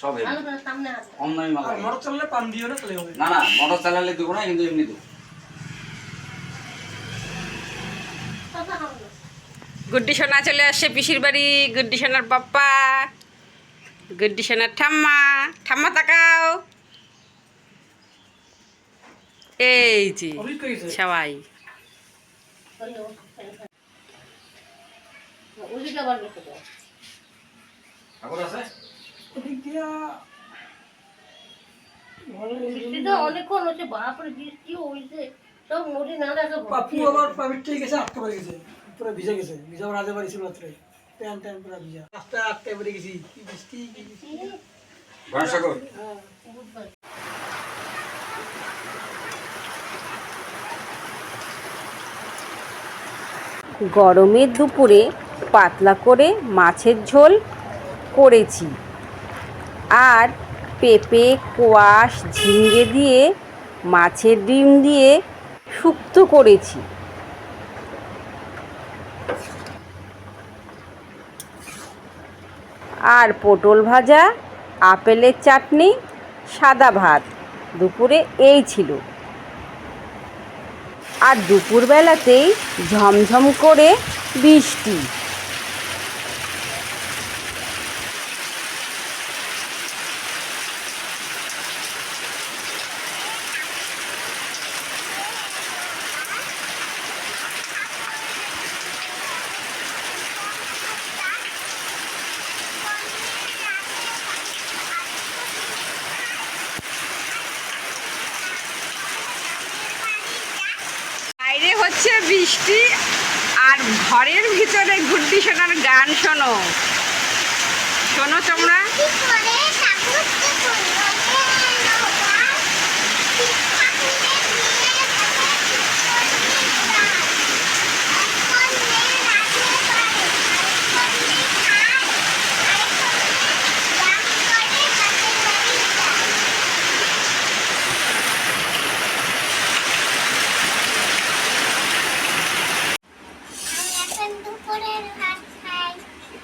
সব কম দামি মাল মোটর চালালে পাম দিও না তাহলে হবে না না মোটর চালালে দেবো না কিন্তু এমনি দেবো। গুড্ডি সোনা চলে আসছে পিসির বাড়ি। গুড্ডি সোনার পাপ্পা গুড্ডি সোনার ঠাম্মা। ঠাম্মা তাকাও। এই যে সবাই। দাও। ঠাকুর আছে? বৃষ্টিটা অনেকক্ষণ হচ্ছে বাপরে বৃষ্টি হয়েছে সব নদী নালা সব পাপু আবার পাবির ঠিক গেছে আটকে পড়ে গেছে পুরো ভিজে গেছে ভিজা রাজা বাড়ি ছিল রাত্রে। প্যান ট্যান পুরো ভিজা। রাস্তায় আটকে পড়ে গেছি কি বৃষ্টি কি বৃষ্টি। গণেশ হ্যাঁ গরমের দুপুরে পাতলা করে মাছের ঝোল করেছি। আর পেঁপে, কোয়াশ ঝিঙ্গে দিয়ে, মাছের ডিম দিয়ে শুক্তো করেছি। আর পটল ভাজা, আপেলের চাটনি, সাদা ভাত, দুপুরে এই ছিল। আর দুপুরবেলাতেই ঝমঝম করে বৃষ্টি। হচ্ছে বৃষ্টি আর ঘরের ভিতরে ঘুরতি শোনার গান শোনো। শোনো তোমরা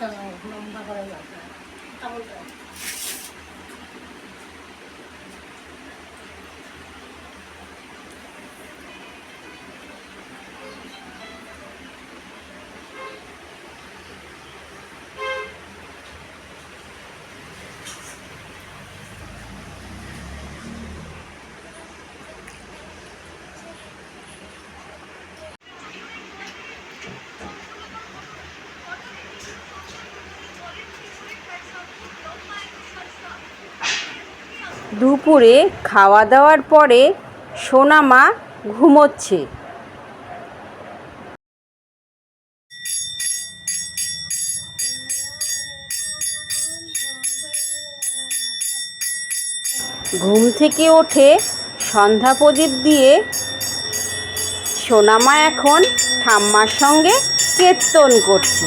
তো লম্বা করে যাবে। কেমন করে? দুপুরে খাওয়া দাওয়ার পরে সোনামা ঘুমোচ্ছে। ঘুম থেকে ওঠে সন্ধ্যা প্রদীপ দিয়ে। সোনামা এখন ঠাম্মার সঙ্গে কীর্তন করছে।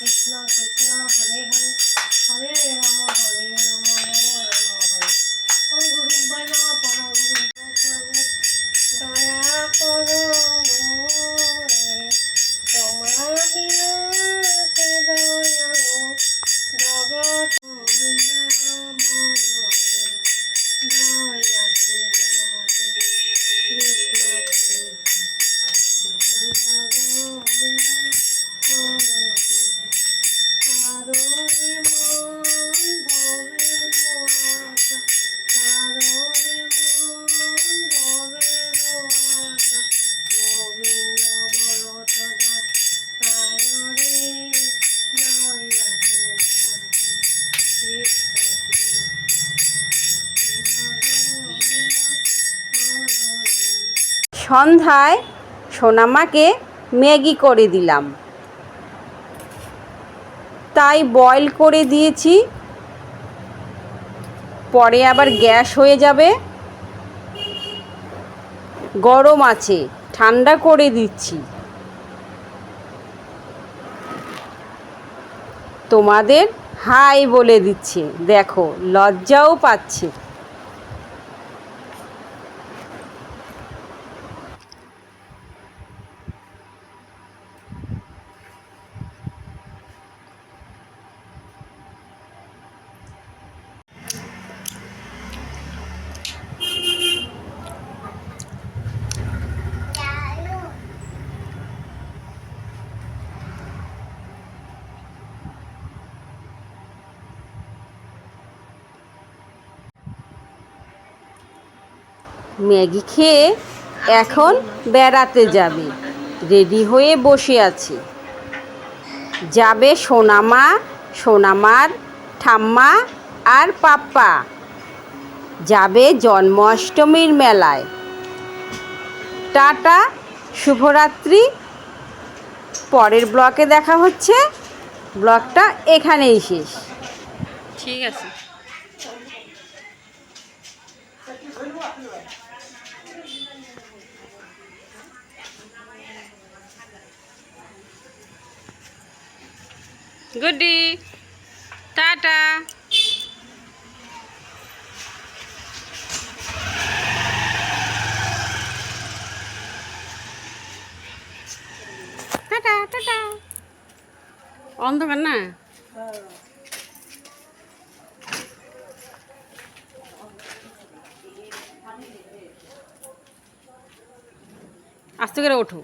कृष्ण कृष्ण हरे हरे हरे राम हरे राम राम राम हरे हम गुरु बना সন্ধ্যায় সোনামাকে ম্যাগি করে দিলাম। তাই বয়েল করে দিয়েছি। পরে আবার গ্যাস হয়ে যাবে। গরম আছে, ঠান্ডা করে দিচ্ছি। তোমাদের হাই বলে দিচ্ছে, দেখো লজ্জাও পাচ্ছে। ম্যাগি খেয়ে এখন বেড়াতে যাবে। রেডি হয়ে বসে আছে। যাবে সোনামা, সোনামার ঠাম্মা আর পাপ্পা। যাবে জন্মাষ্টমীর মেলায়। টাটা, শুভরাত্রি। পরের ব্লকে দেখা হচ্ছে। ব্লগটা এখানেই শেষ। ঠিক আছে। গুড্ডি টাটা। Tata tata. অন্ধকার না? আস্তে করে ওঠো।